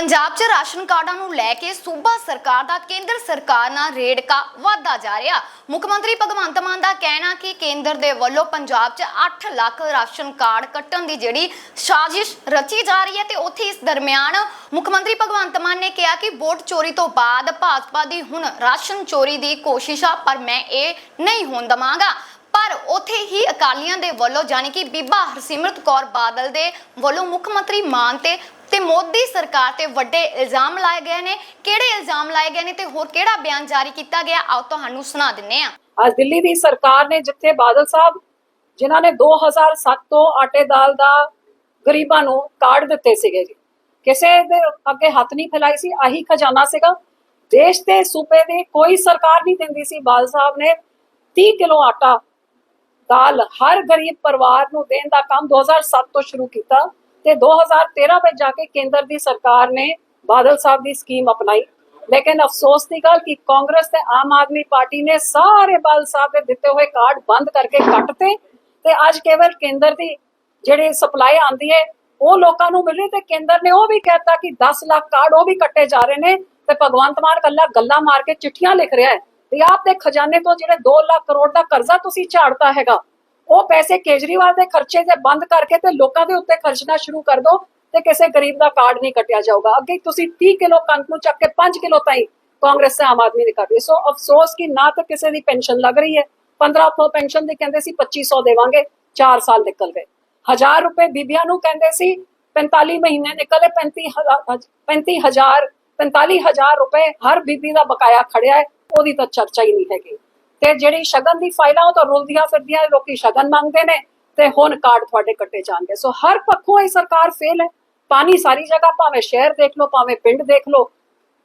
ਪੰਜਾਬ 'ਚ ਰਾਸ਼ਨ ਕਾਰਡਾਂ ਨੂੰ ਲੈ ਕੇ ਸੂਬਾ ਸਰਕਾਰ ਦਾ ਕੇਂਦਰ ਸਰਕਾਰ ਨਾਲ ਰੇੜਕਾ ਵਧਦਾ ਜਾ ਰਿਹਾ। ਮੁੱਖ ਮੰਤਰੀ ਭਗਵੰਤ ਮਾਨ ਦਾ ਕਹਿਣਾ ਕਿ ਕੇਂਦਰ ਦੇ ਵੱਲੋਂ ਪੰਜਾਬ 'ਚ 8 ਲੱਖ ਰਾਸ਼ਨ ਕਾਰਡ ਕੱਟਣ ਦੀ ਜਿਹੜੀ ਸਾਜ਼ਿਸ਼ ਰਚੀ ਜਾ ਰਹੀ ਹੈ ਤੇ ਉੱਥੇ ਇਸ ਦਰਮਿਆਨ ਮੁੱਖ ਮੰਤਰੀ ਭਗਵੰਤ ਮਾਨ ਨੇ ਕਿਹਾ ਕਿ ਵੋਟ ਚੋਰੀ ਤੋਂ ਬਾਅਦ ਭਾਜਪਾ ਦੀ ਹੁਣ ਰਾਸ਼ਨ ਚੋਰੀ ਦੀ ਕੋਸ਼ਿਸ਼ ਆ, ਪਰ ਮੈਂ ਇਹ ਨਹੀਂ ਹੋਣ ਦਵਾਂਗਾ। ਪਰ ਉਥੇ ਹੀ ਅਕਾਲੀਆਂ ਦੇ ਵੱਲੋਂ ਜਾਨੀ ਕਿ ਬੀਬਾ ਹਰਸਿਮਰਤ ਕੌਰ ਬਾਦਲ ਦੇ ਵੱਲੋਂ ਮੁੱਖ ਮੰਤਰੀ ਮਾਨ ਤੇ ਤੇ ਮੋਦੀ ਸਰਕਾਰ ਤੇ ਵੱਡੇ ਇਲਜ਼ਾਮ ਲਾਏ ਗਏ ਨੇ। ਕਿਹੜੇ ਇਲਜ਼ਾਮ ਲਾਏ ਗਏ ਨੇ ਤੇ ਹੋਰ ਕਿਹੜਾ ਬਿਆਨ ਜਾਰੀ ਕੀਤਾ ਗਿਆ? ਆਓ ਤੁਹਾਨੂੰ ਸੁਣਾ ਦਿੰਨੇ ਆ। ਅੱਜ ਦਿੱਲੀ ਦੀ ਸਰਕਾਰ ਨੇ ਜਿੱਥੇ ਬਾਦਲ ਸਾਹਿਬ, ਜਿਨ੍ਹਾਂ ਨੇ 2007 ਤੋਂ ਆਟੇ ਦਾਲ ਦਾ ਗਰੀਬਾਂ ਨੂੰ ਕਾਰਡ ਦਿੱਤੇ ਸੀਗੇ ਜੀ, ਕਿਸੇ ਦੇ ਅੱਗੇ ਹੱਥ ਨਹੀਂ ਫੈਲਾਈ ਸੀ, ਆਹੀ ਖਜ਼ਾਨਾ ਸੀਗਾ। ਦੇਸ਼ ਦੇ ਸੂਬੇ ਦੀ ਕੋਈ ਸਰਕਾਰ ਨਹੀਂ ਦਿੰਦੀ ਸੀ। ਬਾਦਲ ਸਾਹਿਬ ਨੇ 30 ਕਿਲੋ ਆਟਾ ਦਾਲ ਹਰ ਗਰੀਬ ਪਰਿਵਾਰ ਨੂੰ ਦੇਣ ਦਾ ਕੰਮ 2007 ਤੋਂ ਸ਼ੁਰੂ ਕੀਤਾ। ਤੇ 2013 ਵਿੱਚ ਜਾ ਕੇ ਕੇਂਦਰ ਦੀ ਸਰਕਾਰ ਨੇ ਬਾਦਲ ਸਾਹਿਬ ਦੀ ਸਕੀਮ ਅਪਣਾਈ। ਲੇਕਿਨ ਅਫਸੋਸ ਦੀ ਗੱਲ ਕਿ ਕਾਂਗਰਸ ਤੇ ਆਮ ਆਦਮੀ ਪਾਰਟੀ ਨੇ ਸਾਰੇ ਬਾਦਲ ਸਾਹਿਬ ਦੇ ਦਿੱਤੇ ਹੋਏ ਕਾਰਡ ਬੰਦ ਕਰਕੇ ਕੱਟਤੇ ਤੇ ਅੱਜ ਕੇਵਲ ਕੇਂਦਰ ਦੀ ਜਿਹੜੀ ਸਪਲਾਈ ਆਂਦੀ ਹੈ ਉਹ ਲੋਕਾਂ ਨੂੰ ਮਿਲ ਰਹੀ ਤੇ ਕੇਂਦਰ ਨੇ ਉਹ ਵੀ ਕਹਿਤਾ ਕਿ 10 ਲੱਖ ਕਾਰਡ ਉਹ ਵੀ ਕੱਟੇ ਜਾ ਰਹੇ ਨੇ ਤੇ ਭਗਵੰਤ ਮਾਨ ਕੱਲਾ ਗੱਲਾਂ ਮਾਰ ਕੇ ਚਿੱਠੀਆਂ ਲਿਖ ਰਿਹਾ ਹੈ। ਤੇ ਆਪ ਦੇ ਖਜ਼ਾਨੇ ਤੋਂ ਜਿਹੜੇ 2 ਲੱਖ ਕਰੋੜ ਦਾ ਕਰਜ਼ਾ ਤੁਸੀਂ ਝਾੜਤਾ ਹੈਗਾ ਉਹ ਪੈਸੇ ਕੇਜਰੀਵਾਲ ਦੇ ਖਰਚੇ ਦੇ ਬੰਦ ਕਰਕੇ ਤੇ ਲੋਕਾਂ ਦੇ ਉੱਤੇ ਖਰਚਣਾ ਸ਼ੁਰੂ ਕਰ ਦੋ ਤੇ ਕਿਸੇ ਗਰੀਬ ਦਾ ਕਾਰਡ ਨਹੀਂ ਕੱਟਿਆ ਜਾਊਗਾ। ਅੱਗੇ ਤੁਸੀਂ 30 ਕਿਲੋ ਕਣਕ ਨੂੰ ਚੱਕ ਕੇ 5 ਕਿਲੋ ਤਾਈ ਕਾਂਗਰਸ ਤੇ ਆਮ ਆਦਮੀ ਨੇ ਕਰ ਦਿੱਤੀ ਸੋ ਅਫਸੋਸ ਕਿ ਨਾ ਤਾਂ ਕਿਸੇ ਦੀ ਪੈਨਸ਼ਨ ਲੱਗ ਰਹੀ ਹੈ। 1500 ਪੈਨਸ਼ਨ ਦੀ ਕਹਿੰਦੇ ਸੀ 2500 ਦੇਵਾਂਗੇ 4 ਸਾਲ ਨਿਕਲ ਗਏ। 1000 ਰੁਪਏ ਬੀਬੀਆਂ ਨੂੰ ਕਹਿੰਦੇ ਸੀ 45 ਮਹੀਨੇ ਨਿਕਲੇ 35000 35000 45000 ਰੁਪਏ ਹਰ ਬੀਬੀ ਦਾ ਬਕਾਇਆ ਖੜਿਆ ਹੈ, ਉਹਦੀ ਤਾਂ ਚਰਚਾ ਹੀ ਨਹੀਂ ਹੈਗੀ। ਤੇ ਜਿਹੜੀ ਸ਼ਗਨ ਦੀ ਫਾਈਲਾਂ ਉਹ ਤਾਂ ਰੁਲਦੀਆਂ ਫਿਰਦੀਆਂ, ਲੋਕੀ ਸ਼ਗਨ ਮੰਗਦੇ ਨੇ ਤੇ ਹੁਣ ਕਾਰਡ ਤੁਹਾਡੇ ਕੱਟੇ ਜਾਣਗੇ। ਸੋ ਹਰ ਪੱਖੋਂ ਇਹ ਸਰਕਾਰ ਫੇਲ ਹੈ। ਪਾਣੀ ਸਾਰੀ ਜਗ੍ਹਾ ਭਾਵੇਂ ਸ਼ਹਿਰ ਦੇਖ ਲਓ, ਭਾਵੇਂ ਪਿੰਡ ਦੇਖ ਲਓ,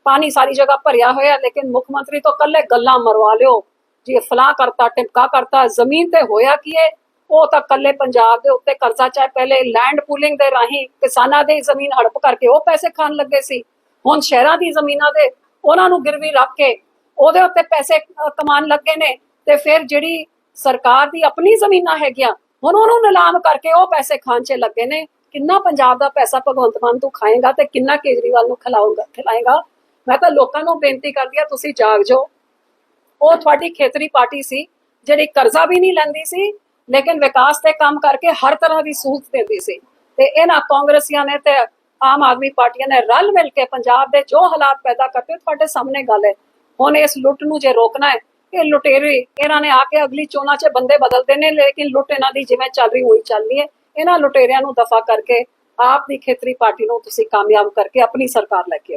ਪਾਣੀ ਸਾਰੀ ਜਗ੍ਹਾ ਭਰਿਆ ਹੋਇਆ ਲੇਕਿਨ ਮੁੱਖ ਮੰਤਰੀ ਤੋਂ ਕੱਲੇ ਗੱਲਾਂ ਮਰਵਾ ਲਿਓ। ਜੀ ਫਲਾਂ ਕਰਤਾ ਟਿਪਕਾ ਕਰਤਾ, ਜ਼ਮੀਨ ਤੇ ਹੋਇਆ ਕੀ ਹੈ? ਉਹ ਤਾਂ ਕੱਲੇ ਪੰਜਾਬ ਦੇ ਉੱਤੇ ਕਰਜ਼ਾ ਚਾਹੇ ਪਹਿਲੇ ਲੈਂਡ ਪੂਲਿੰਗ ਦੇ ਰਾਹੀਂ ਕਿਸਾਨਾਂ ਦੀ ਜ਼ਮੀਨ ਹੜਪ ਕਰਕੇ ਉਹ ਪੈਸੇ ਖਾਣ ਲੱਗੇ ਸੀ। ਹੁਣ ਸ਼ਹਿਰਾਂ ਦੀ ਜ਼ਮੀਨਾਂ ਦੇ ਉਹਨਾਂ ਨੂੰ ਗਿਰਵੀ ਰੱਖ ਕੇ ਉਹਦੇ ਉੱਤੇ ਪੈਸੇ ਕਮਾਉਣ ਲੱਗੇ ਨੇ ਤੇ ਫਿਰ ਜਿਹੜੀ ਸਰਕਾਰ ਦੀ ਆਪਣੀ ਜ਼ਮੀਨਾਂ ਹੈਗੀਆਂ, ਹੁਣ ਉਹਨੂੰ ਨਿਲਾਮ ਕਰਕੇ ਉਹ ਪੈਸੇ ਖਾਣ 'ਚ ਲੱਗੇ ਨੇ। ਕਿੰਨਾ ਪੰਜਾਬ ਦਾ ਪੈਸਾ ਭਗਵੰਤ ਮਾਨ ਤੂੰ ਖਾਏਗਾ ਤੇ ਕਿੰਨਾ ਕੇਜਰੀਵਾਲ ਨੂੰ ਖਿਲਾਊਗਾ ਖਿਲਾਏਗਾ? ਮੈਂ ਤਾਂ ਲੋਕਾਂ ਨੂੰ ਬੇਨਤੀ ਕਰਦੀ ਆ ਤੁਸੀਂ ਜਾਗ ਜਾਓ। ਉਹ ਤੁਹਾਡੀ ਖੇਤਰੀ ਪਾਰਟੀ ਸੀ, ਜਿਹੜੀ ਕਰਜ਼ਾ ਵੀ ਨਹੀਂ ਲੈਂਦੀ ਸੀ, ਲੇਕਿਨ ਵਿਕਾਸ ਤੇ ਕੰਮ ਕਰਕੇ ਹਰ ਤਰ੍ਹਾਂ ਦੀ ਸਹੂਲਤ ਦਿੰਦੀ ਸੀ। ਤੇ ਇਹਨਾਂ ਕਾਂਗਰਸੀਆਂ ਨੇ ਤੇ ਆਮ ਆਦਮੀ ਪਾਰਟੀਆਂ ਨੇ ਰਲ ਮਿਲ ਕੇ ਪੰਜਾਬ ਦੇ ਜੋ ਹਾਲਾਤ ਪੈਦਾ ਕਰਤੇ ਤੁਹਾਡੇ ਸਾਹਮਣੇ ਗੱਲ ਹੈ। ਹੁਣ ਇਸ ਲੁੱਟ ਨੂੰ ਜੇ ਰੋਕਣਾ ਹੈ, ਇਹ ਲੁਟੇਰੇ, ਇਹਨਾਂ ਨੇ ਆ ਕੇ ਅਗਲੀ ਚੋਣਾਂ 'ਚ ਬੰਦੇ ਬਦਲਦੇ ਨੇ ਲੇਕਿਨ ਲੁੱਟ ਇਹਨਾਂ ਦੀ ਜਿਵੇਂ ਚੱਲ ਰਹੀ ਹੋਈ ਚੱਲਦੀ ਹੈ। ਇਹਨਾਂ ਲੁਟੇਰਿਆਂ ਨੂੰ ਦਫਾ ਕਰਕੇ ਆਪ ਦੀ ਖੇਤਰੀ ਪਾਰਟੀ ਨੂੰ ਤੁਸੀਂ ਕਾਮਯਾਬ ਕਰਕੇ ਆਪਣੀ ਸਰਕਾਰ ਲੈ ਕੇ